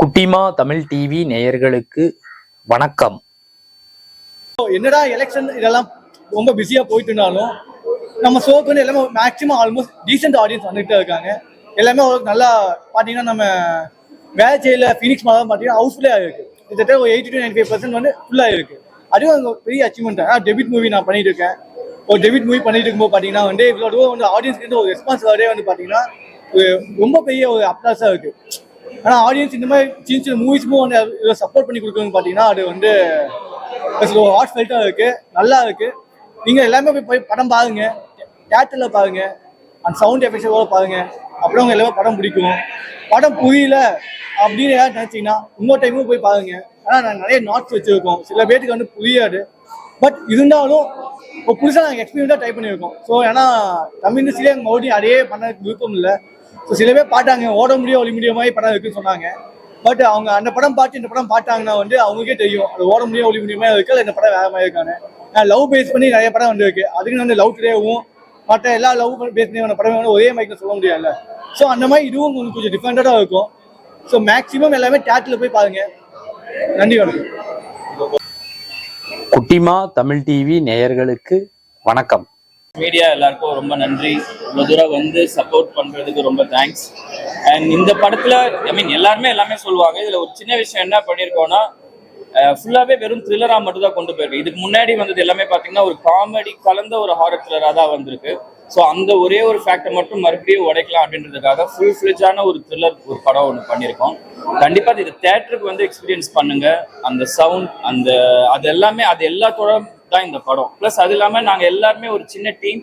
குட்டிமா தமிழ் டிவி நேயர்களுக்கு வணக்கம். என்னடா எலெக்ஷன் இதெல்லாம் ரொம்ப பிஸியாக போயிட்டு இருந்தாலும் நம்ம ஷோக்கு வந்து எல்லாமே மேக்ஸிமம் ஆல்மோஸ்ட் டீசென்ட் ஆடியன்ஸ் வந்துட்டு இருக்காங்க. எல்லாமே நல்லா பார்த்தீங்கன்னா நம்ம வேலை செய்யல ஃபினிக்ஸ் மாதிரி பார்த்தீங்கன்னா ஹவுஸ்ஃபுல்லாக இருக்கு. கிட்டத்தட்ட ஒரு eighty to ninety five percent வந்து ஃபுல்லாக இருக்கு. அதுவும் அங்கே பெரிய அச்சீவ்மெண்ட் தான். டெபிட் மூவி நான் பண்ணிட்டு இருக்கேன். ஒரு டெபிட் மூவி பண்ணிட்டு இருக்கும்போது பார்த்தீங்கன்னா வந்து இவ்வளோ வந்து ஆடியன்ஸ்க்கு வந்து ஒரு ரெஸ்பான்ஸ் வரே வந்து பார்த்தீங்கன்னா ரொம்ப பெரிய ஒரு அப்ளாஸாக இருக்கு. ஆனால் ஆடியன்ஸ் இந்த மாதிரி சின்ன சின்ன மூவிஸ்க்கும் வந்து இதை சப்போர்ட் பண்ணி கொடுக்குறதுன்னு பார்த்தீங்கன்னா அது வந்து ஹார்ட் ஃபெல்ட்டாக இருக்குது நல்லா இருக்குது நீங்கள் எல்லாமே போய் போய் படம் பாருங்க. தேட்டரில் பாருங்க. அந்த சவுண்ட் எஃபெக்ட்ஸோட பாருங்க. அப்புறம் உங்க எல்லாமே படம் பிடிக்கும். படம் புரியல அப்படின்னு யாரும் நினச்சிங்கன்னா இன்னொரு டைமும் போய் பாருங்க. ஆனால் நாங்கள் நிறைய நாட்ஸ் வச்சுருக்கோம். சில பேருக்கு வந்து புரியாது. பட் இருந்தாலும் இப்போ புதுசாக நாங்கள் எக்ஸ்பீரியன்ஸாக ட்ரை பண்ணியிருக்கோம். ஸோ ஏன்னா தமிழ் இண்டஸ்ட்ரியிலே மறுபடியும் அதே பண்ண விருப்பம் இல்லை. ஸோ சில பேர் பார்த்தாங்க ஓட முடியும் ஒளி முடியும் மாதிரி படம் இருக்குன்னு சொன்னாங்க. பட் அவங்க அந்த படம் பார்த்து இந்த படம் பார்த்தாங்கன்னா வந்து அவங்களுக்கே தெரியும். அது ஓட முடியும் ஒளி முடியுமா இருக்கு இல்லை இந்த படம் வேற மாதிரி இருக்காங்க லவ் பேஸ் பண்ணி நிறைய படம் வந்து இருக்கு அதுக்கு வந்து லவ் டுடேவும் மற்ற எல்லா லவ் பேஸ் பண்ணி படம் வந்து ஒரே மைக்கில் சொல்ல முடியாதுல்ல. ஸோ அந்த மாதிரி இதுவும் உங்களுக்கு கொஞ்சம் டிஃப்ரெண்டாக இருக்கும். ஸோ மேக்ஸிமம் எல்லாமே தேட்டரில் போய் பாருங்க. நன்றி வணக்கம். குட்டிமா தமிழ் டிவி நேயர்களுக்கு வணக்கம். மீடியா எல்லாருக்கும் ரொம்ப நன்றி. இவ்வளோ தூரம் வந்து சப்போர்ட் பண்ணுறதுக்கு ரொம்ப தேங்க்ஸ் அண்ட் இந்த படத்தில் ஐ மீன் எல்லாருமே எல்லாமே சொல்லுவாங்க இதில் ஒரு சின்ன விஷயம் என்ன பண்ணியிருக்கோன்னா ஃபுல்லாகவே வெறும் த்ரில்லராக மட்டும் தான் கொண்டு போயிருக்கு இதுக்கு முன்னாடி வந்தது எல்லாமே பார்த்தீங்கன்னா ஒரு காமெடி கலந்த ஒரு ஹாரர் த்ரில்லராக தான் வந்திருக்கு. ஸோ அந்த ஒரே ஒரு ஃபேக்டை மட்டும் மறுபடியும் உடைக்கலாம் அப்படின்றதுக்காக ஃபுல் ஃபிளிஜான ஒரு த்ரில்லர் ஒரு படம் ஒன்று பண்ணியிருக்கோம் கண்டிப்பாக இது தேட்டருக்கு வந்து எக்ஸ்பீரியன்ஸ் பண்ணுங்க. அந்த சவுண்ட் அந்த அது எல்லாமே அது எல்லாத்தோட தான் இந்த படம். ப்ளஸ் அது இல்லாமல் நாங்கள் எல்லாருமே ஒரு சின்ன டீம்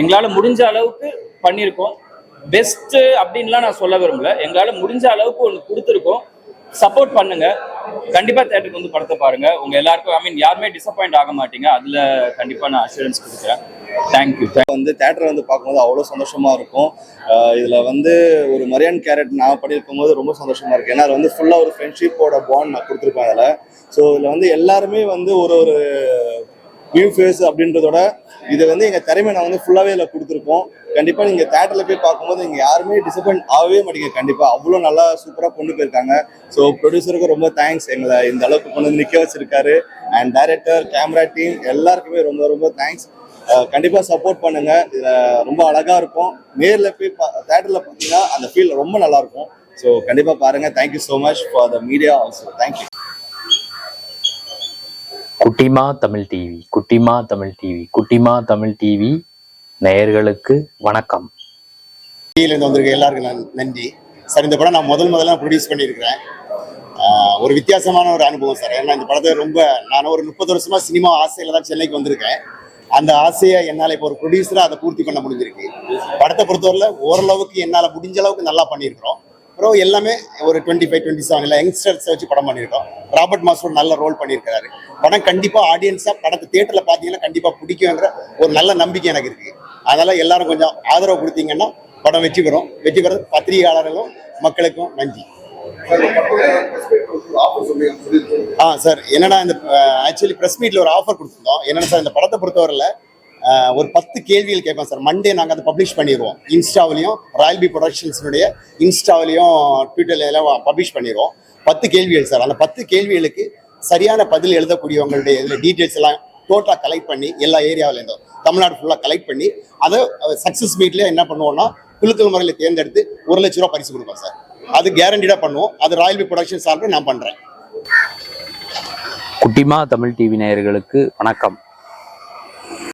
எங்களால் முடிஞ்ச அளவுக்கு பண்ணியிருக்கோம். பெஸ்ட்டு அப்படின்லாம் நான் சொல்ல விரும்பல. எங்களால் முடிஞ்ச அளவுக்கு ஒன்று கொடுத்துருக்கோம். சப்போர்ட் பண்ணுங்க. கண்டிப்பா தேட்டருக்கு வந்து படத்தை பாருங்க. உங்க எல்லாருக்கும் ஐ மீன் யாருமே டிசப்பாயிண்ட் ஆக மாட்டீங்க. அதுல கண்டிப்பா நான் அஷூரன்ஸ் கொடுக்குறேன். தேங்க்யூ வந்து தேட்டரை வந்து பார்க்கும்போது அவ்வளோ சந்தோஷமா இருக்கும். இதுல வந்து ஒரு மரியான் கேரட் நான் பண்ணியிருக்கும் போது ரொம்ப சந்தோஷமா இருக்கு. ஏன்னா அது வந்து ஃபுல்லா ஒரு ஃப்ரெண்ட்ஷிப்போட பாண்ட் நான் கொடுத்துருப்பேன் அதில். ஸோ இதுல வந்து எல்லாருமே வந்து ஒரு ஒரு நியூ ஃபேஸ் அப்படின்றதோட இதை வந்து எங்கள் திறமை நான் வந்து ஃபுல்லாகவே இதில் கொடுத்துருக்கோம். கண்டிப்பாக நீங்கள் தேட்டரில் போய் பார்க்கும்போது இங்கே யாருமே டிசப்பாயிண்ட் ஆகவே மாட்டீங்க. கண்டிப்பாக அவ்வளோ நல்லா சூப்பராக கொண்டு போயிருக்காங்க. ஸோ ப்ரொடியூசருக்கு ரொம்ப தேங்க்ஸ் எங்களை இந்த அளவுக்கு கொண்டு வந்து நிற்க வச்சிருக்காரு. அண்ட் டைரக்டர் கேமரா டீம் எல்லாருக்குமே ரொம்ப ரொம்ப தேங்க்ஸ் கண்டிப்பாக சப்போர்ட் பண்ணுங்க. இதில் ரொம்ப அழகாக இருக்கும். நேரில் போய் தேட்டரில் பார்த்தீங்கன்னா அந்த ஃபீல் ரொம்ப நல்லாயிருக்கும் ஸோ கண்டிப்பாக பாருங்க. Thank you so much for the media also thank you குட்டிமா தமிழ் டிவி குட்டிமா தமிழ் டிவி குட்டிமா தமிழ் டிவி நேயர்களுக்கு வணக்கம். இருந்து வந்திருக்க எல்லாருக்கும் நன்- நன்றி. சார் இந்த படம் நான் முதல் முதல்ல ப்ரொடியூஸ் பண்ணியிருக்கிறேன். ஒரு வித்தியாசமான ஒரு அனுபவம் சார். ஏன்னா இந்த படத்தை ரொம்ப நான் ஒரு முப்பது வருஷமா சினிமா ஆசையில தான் சென்னைக்கு வந்திருக்கேன். அந்த ஆசையை என்னால் இப்போ ஒரு ப்ரொடியூசராக அதை பூர்த்தி பண்ண முடிஞ்சிருக்கு. படத்தை பொறுத்தவரையில் ஓரளவுக்கு என்னால் முடிஞ்ச அளவுக்கு நல்லா பண்ணியிருக்கிறோம். அப்புறம் எல்லாமே ஒரு டுவெண்ட்டி ஃபைவ் டுவெண்ட்டி செவனில் யங்ஸ்டர்ஸை வச்சு படம் பண்ணியிருக்கோம். ராபர்ட் மாஸ்டர் நல்ல ரோல் பண்ணியிருக்காரு படம் கண்டிப்பாக ஆடியன்ஸாக படத்தை தேட்டரில் பார்த்தீங்கன்னா கண்டிப்பாக பிடிக்குங்கிற ஒரு நல்ல நம்பிக்கை எனக்கு இருக்குது அதனால் எல்லாரும் கொஞ்சம் ஆதரவு கொடுத்தீங்கன்னா படம் வெற்றி பெறும். வெற்றி பெற பத்திரிகையாளர்களும் மக்களுக்கும் நன்றி. ஆ சார் என்னன்னா இந்த ஆக்சுவலி ப்ரெஸ் மீட்டில் ஒரு ஆஃபர் கொடுத்துருந்தோம். என்னன்னா சார் இந்த படத்தை பொறுத்தவரையில் ஒரு பத்து கேள்விகள் கேட்பேன் சார். மண்டே நாங்கள் அதை பப்ளிஷ் பண்ணிடுவோம் இன்ஸ்டாவிலையும் ராயல் பி ப்ரொடக்ஷன்ஸினுடைய இன்ஸ்டாவிலையும் ட்விட்டர்ல எல்லாம் பப்ளிஷ் பண்ணிடுவோம் பத்து கேள்விகள் சார். அந்த பத்து கேள்விகளுக்கு சரியான பதில் எழுதக்கூடியவங்களுடைய இதில் டீட்டெயில்ஸ் எல்லாம் டோட்டலாக கலெக்ட் பண்ணி எல்லா ஏரியாவிலேருந்தும் தமிழ்நாடு ஃபுல்லாக கலெக்ட் பண்ணி அதை சக்ஸஸ் மீட்ல என்ன பண்ணுவோம்னா குழுக்கள் முறையில் தேர்ந்தெடுத்து ஒரு லட்ச ரூபா பரிசு கொடுப்போம் சார். அது கேரண்டீடாக பண்ணுவோம். அது ராயல் பி ப்ரொடக்ஷன் சார்பில் நான் பண்ணுறேன் குட்டிமா தமிழ் டிவி நேயர்களுக்கு வணக்கம்.